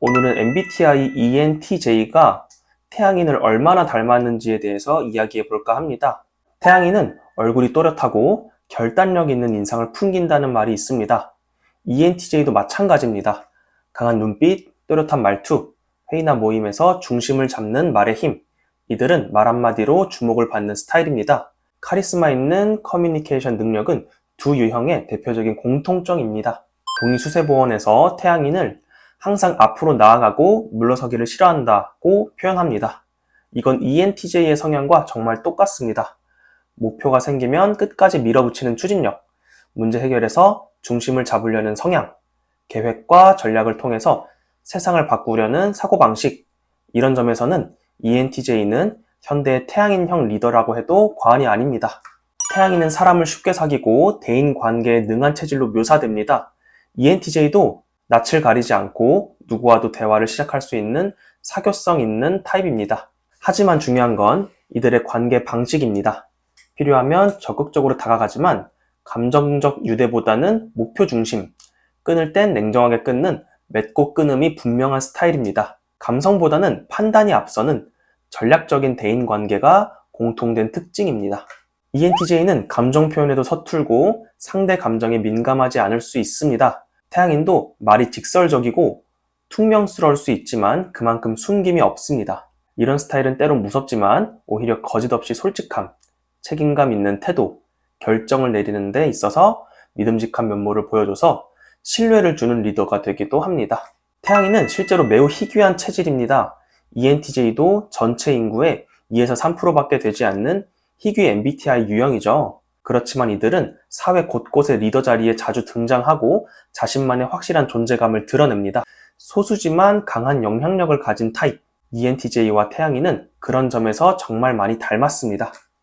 오늘은 MBTI ENTJ가 태양인을 얼마나 닮았는지에 대해서 이야기해 볼까 합니다. 태양인은 얼굴이 또렷하고 결단력 있는 인상을 풍긴다는 말이 있습니다. ENTJ도 마찬가지입니다. 강한 눈빛, 또렷한 말투, 회의나 모임에서 중심을 잡는 말의 힘. 이들은 말 한마디로 주목을 받는 스타일입니다. 카리스마 있는 커뮤니케이션 능력은 두 유형의 대표적인 공통점입니다. 동의수세보원에서 태양인을 항상 앞으로 나아가고 물러서기를 싫어한다고 표현합니다. 이건 ENTJ의 성향과 정말 똑같습니다. 목표가 생기면 끝까지 밀어붙이는 추진력, 문제 해결에서 중심을 잡으려는 성향, 계획과 전략을 통해서 세상을 바꾸려는 사고방식, 이런 점에서는 ENTJ는 현대의 태양인형 리더라고 해도 과언이 아닙니다. 태양인은 사람을 쉽게 사귀고 대인 관계에 능한 체질로 묘사됩니다. ENTJ도 낯을 가리지 않고 누구와도 대화를 시작할 수 있는 사교성 있는 타입입니다. 하지만 중요한 건 이들의 관계 방식입니다. 필요하면 적극적으로 다가가지만 감정적 유대보다는 목표 중심, 끊을 땐 냉정하게 끊는 맺고 끊음이 분명한 스타일입니다. 감성보다는 판단이 앞서는 전략적인 대인 관계가 공통된 특징입니다. ENTJ는 감정 표현에도 서툴고 상대 감정에 민감하지 않을 수 있습니다. 태양인도 말이 직설적이고 퉁명스러울 수 있지만 그만큼 숨김이 없습니다. 이런 스타일은 때론 무섭지만 오히려 거짓없이 솔직함, 책임감 있는 태도, 결정을 내리는 데 있어서 믿음직한 면모를 보여줘서 신뢰를 주는 리더가 되기도 합니다. 태양인은 실제로 매우 희귀한 체질입니다. ENTJ도 전체 인구의 2에서 3%밖에 되지 않는 희귀 MBTI 유형이죠. 그렇지만 이들은 사회 곳곳의 리더 자리에 자주 등장하고 자신만의 확실한 존재감을 드러냅니다. 소수지만 강한 영향력을 가진 타입, ENTJ와 태양인은 그런 점에서 정말 많이 닮았습니다.